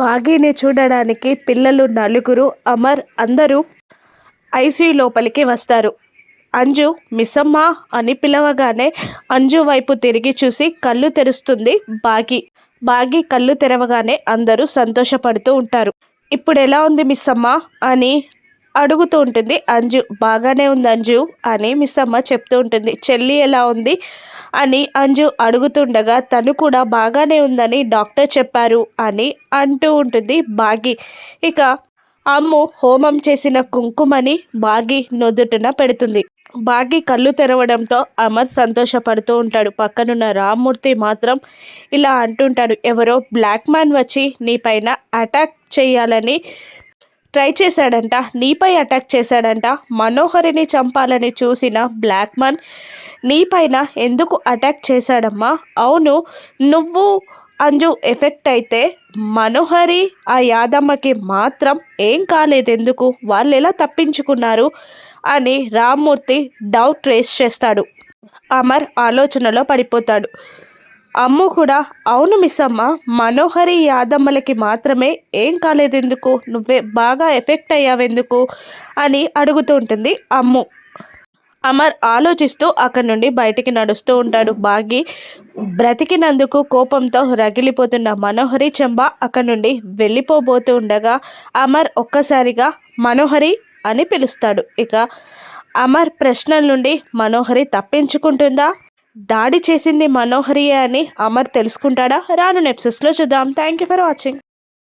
బాగీని చూడడానికి పిల్లలు నలుగురు అమర్ అందరూ ఐసీ లోపలికి వస్తారు. అంజు మిస్సమ్మ అని పిలవగానే అంజు వైపు తిరిగి చూసి కళ్ళు తెరుస్తుంది బాగి. బాగి కళ్ళు తెరవగానే అందరూ సంతోషపడుతూ ఉంటారు. ఇప్పుడు ఎలా ఉంది మిస్సమ్మ? అని అడుగుతూ ఉంటుంది అంజు. బాగానే ఉంది అంజు అని మిస్సమ్మ చెప్తూ ఉంటుంది. చెల్లి ఎలా ఉంది? అని అంజు అడుగుతుండగా తను కూడా బాగానే ఉందని డాక్టర్ చెప్పారు అని అంటూ ఉంటుంది బాగి. ఇక అమ్ము హోమం చేసిన కుంకుమని బాగి నొదుటున పెడుతుంది. బాగి కళ్ళు తెరవడంతో అమర్ సంతోషపడుతూ ఉంటాడు. పక్కనున్న రామ్మూర్తి మాత్రం ఇలా అంటుంటాడు. ఎవరో బ్లాక్ మ్యాన్ వచ్చి నీ పైన అటాక్ చేయాలని ట్రై చేశాడంట. నీపై అటాక్ చేశాడంట. మనోహరిని చంపాలని చూసిన బ్లాక్ మన్ నీపైన ఎందుకు అటాక్ చేశాడమ్మా? అవును నువ్వు అంజు ఎఫెక్ట్ అయితే మనోహరి ఆ యాదమ్మకి మాత్రం ఏం కాలేదు ఎందుకు? వాళ్ళు ఎలా తప్పించుకున్నారు? అని రామ్మూర్తి డౌట్ రేస్ చేస్తాడు. అమర్ ఆలోచనలో పడిపోతాడు. అమ్ము కూడా అవును మిస్సమ్మ మనోహరి యాదమ్మలకి మాత్రమే ఏం కాలేదు ఎందుకు నువ్వే బాగా ఎఫెక్ట్ అయ్యావెందుకు? అని అడుగుతూ ఉంటుంది అమ్ము. అమర్ ఆలోచిస్తూ అక్కడి నుండి బయటికి నడుస్తూ ఉంటాడు. బాగి బ్రతికినందుకు కోపంతో రగిలిపోతున్న మనోహరి చెంబ అక్కడి నుండి వెళ్ళిపోబోతూ ఉండగా అమర్ ఒక్కసారిగా మనోహరి అని పిలుస్తాడు. ఇక అమర్ ప్రశ్నల నుండి మనోహరి తప్పించుకుంటుందా? దాడి చేసింది మనోహరియే అని అమర్ తెలుసుకుంటాడా? రాను నెప్సెస్లో చూద్దాం. Thank you for watching